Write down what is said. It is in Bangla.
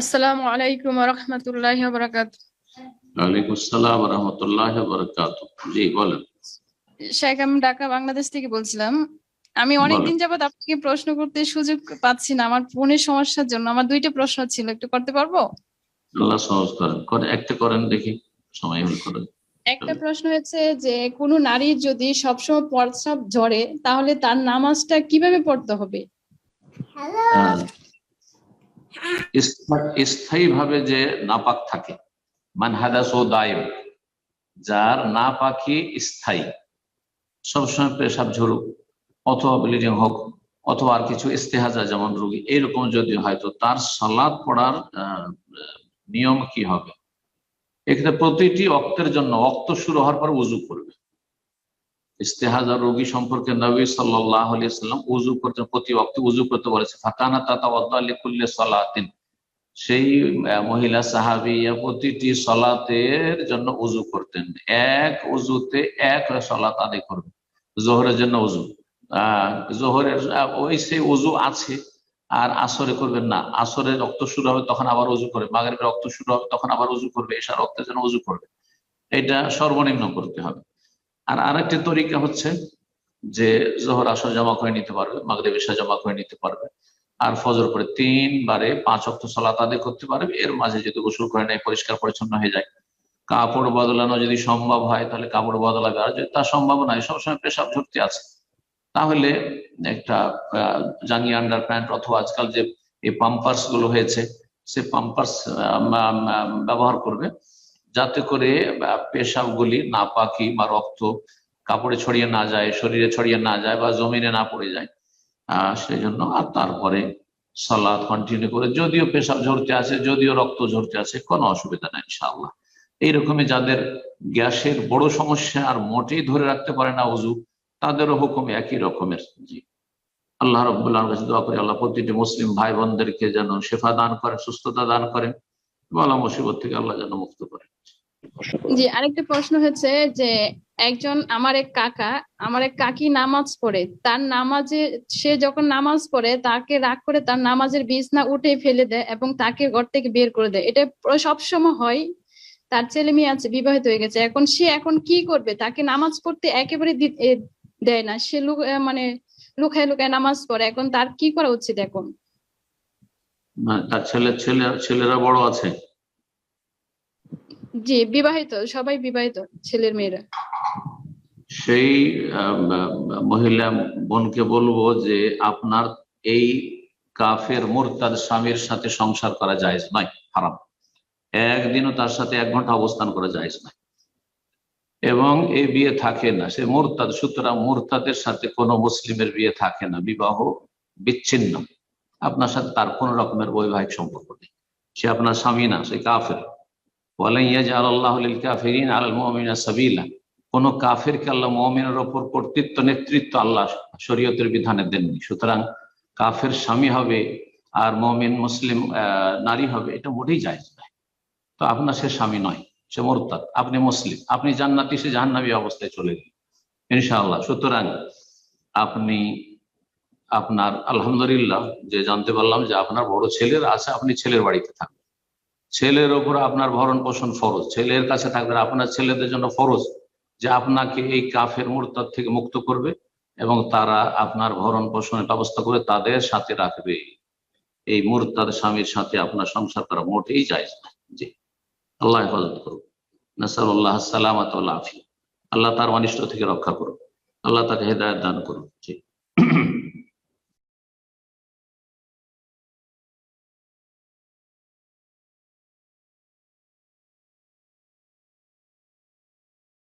আসসালামু আলাইকুম রহমতুল্লাহ বরাকাত ওয়ালাইকুম আসসালাম রহমতুল্লাহ বরকাত জি বলেন। শেখ আমি ঢাকা বাংলাদেশ থেকে বলছিলাম। আমি অনেকদিন যাবত আপনাকে প্রশ্ন করতে সুযোগ পাচ্ছি না। আমার ফোনের সমস্যার জন্য আমার দুইটা প্রশ্ন ছিল। একটু করতে পারব? আল্লাহ সহজ করেন। করে একটা করেন দেখি। সময় হল করেন একটা প্রশ্ন হচ্ছে যে কোনো নারীর যদি সবসময় প্রস্রাব ঝরে তাহলে তার নামাজটা কীভাবে পড়তে হবে? স্থায়ী ভাবে যে নাপাক থাকে। মানহাদাস ও দায়েম, যার না পাখি স্থায়ী। সবসময় পেশাব ঝরুক অথবা ব্লিডিং হোক, অথবা আর কিছু ইস্তেহাজা, যেমন রোগী, এইরকম যদি হয়, তো তার সালাদ পড়ার নিয়ম কি হবে? এখানে প্রতিটি অক্তের জন্য, অক্ত শুরু হওয়ার পর উজু করবে। ইস্তেহাজা রোগী সম্পর্কে নবী সাল্লাহ আলিয়াল্লাম উজু করতে, প্রতি অক্তে উজু করতে বলেছে। ফাকানা তাতা ওয়াদ্দালিকুল্লে সালাতিন। সেই মহিলা সাহাবিয়া প্রতিটি সলাতের জন্য উজু করতেন। এক উজুতে এক সলাত আদায় করবে। জোহরের জন্য উজু আহ, জোহরের ওই সেই উজু আছে, আর আসরে করবেন না। আসরে রক্ত শুরু হবে, তখন আবার উজু করবে। মাগরের রক্ত শুরু হবে, তখন আবার উজু করবে। এসা রক্তের জন্য উজু করবে। এটা সর্বনিম্ন করতে হবে। আর আরেকটি তরিকা হচ্ছে যে জোহর আসর জমা করে নিতে পারবে মাগরে এসা জমা করে নিতে পারবে। আর ফজর করে তিনবারে পাঁচ অক্ট সলাত আদায় করতে পারবে। এর মাঝে যদি গোসল করে নেয়, পরিষ্কার পরিচ্ছন্ন হয়ে যায়। কাপড় বদলানো যদি সম্ভব হয়, তাহলে কাপড় বদলাবে। আর যদি তা সম্ভব নয়, সবসময় পেশাব ঝরতে আছে। তাহলে একটা জাঙ্গি আন্ডার প্যান্ট অথবা আজকাল যে এই পাম্পার্সগুলো হয়েছে, সে পাম্পার্স ব্যবহার করবে। যাতে করে পেশাব গুলি না পাকি বা রক্ত কাপড়ে ছড়িয়ে না যায়, শরীরে ছড়িয়ে না যায় বা জমিনে না পড়ে যায়। আহ সেই জন্য আর তারপরে সালাদ কন্টিনিউ করে, যদিও পেশাব ঝরতে আছে, যদিও রক্ত ঝরতে আছে, কোনো অসুবিধা নাই, ইনশাআল্লাহ। এইরকমই যাদের গ্যাসের বড় সমস্যা আর মোটেই ধরে রাখতে পারে না উজু তাদেরও হুকুম একই রকমের। জি। আল্লাহ রব্বুল্লাহ কাছে দোয়া করি আল্লাহ প্রতিটি মুসলিম ভাই বোনদেরকে যেন শেফা দান করেন, সুস্থতা দান করেন বলা মুসিবত থেকে আল্লাহ যেন মুক্ত করেন জি, আরেকটা প্রশ্ন হচ্ছে যে একজন আমার এক কাকা, আমার এক কাকি নামাজ পড়ে, তার নামাজে সে যখন নামাজ পড়ে, তাকে রাগ করে তার নামাজের বিছনা উঠে ফেলে দেয় এবং তাকে ঘর থেকে বের করে দেয়। এটা সবসময় হয়। তার ছেলে মেয়ে আছে, বিবাহিত হয়ে গেছে। এখন সে এখন কি করবে? তাকে নামাজ পড়তে একেবারে দেয় না। সে লুক মানে লুকায় লুকায় নামাজ পড়ে। এখন তার কি করা উচিত এখন? তার ছেলে ছেলে ছেলেরা বড় আছে? জি বিবাহিত সবাই বিবাহিত ছেলের মেয়েরা। সেই মহিলা বোনকে বলব যে আপনার এই কাফের মোরতাদ স্বামীর সাথে সংসার করা যায় নয় হারাম। একদিনও তার সাথে এক ঘণ্টা অবস্থান করা যায় নয়। এবং এই বিয়ে থাকে না। সে মোরতাদ সুতরাং মোরতাদের সাথে কোনো মুসলিমের বিয়ে থাকে না। বিবাহ বিচ্ছিন্ন। আপনার সাথে তার কোন রকমের বৈবাহিক সম্পর্ক নেই। সে আপনার স্বামী না, সে কাফের। কোন কাফেরকে আল্লাহ মমিনের ওপর কর্তৃত্ব, নেতৃত্ব আল্লাহ শরীয়তের বিধানে দেননি। সুতরাং কাফের স্বামী হবে আর মমিন মুসলিম নারী হবে, এটা মোটেই যায় তো আপনার সে স্বামী নয়, সে মোরতাদ, আপনি মুসলিম। আপনি জান্নাতি, সে জাহান্নাবী অবস্থায় চলে গেলেন ইনশাআল্লাহ, সুতরাং আপনি আপনার, আলহামদুলিল্লাহ, যে জানতে পারলাম যে আপনার বড় ছেলের আছে, আপনি ছেলের বাড়িতে থাকবেন। ছেলের ওপর আপনার ভরণ পোষণ ফরজ। ছেলের কাছে থাকবেন, আপনার ছেলেদের জন্য ফরজ যে আপনাকে এই কাফের মোরতাদ থেকে মুক্ত করবে এবং তারা আপনার ভরণ পোষণের ব্যবস্থা করে তাদের সাথে রাখবে। এই মুরতাদ স্বামীর সাথে আপনার সংসার করা মোটেই যায় না। জি। আল্লাহ হেফাজত করুন নাসাল্লাহ সালামাত আফি আল্লাহ তার অনিষ্ট থেকে রক্ষা করুন আল্লাহ তাকে হেদায়ত দান করুন জি।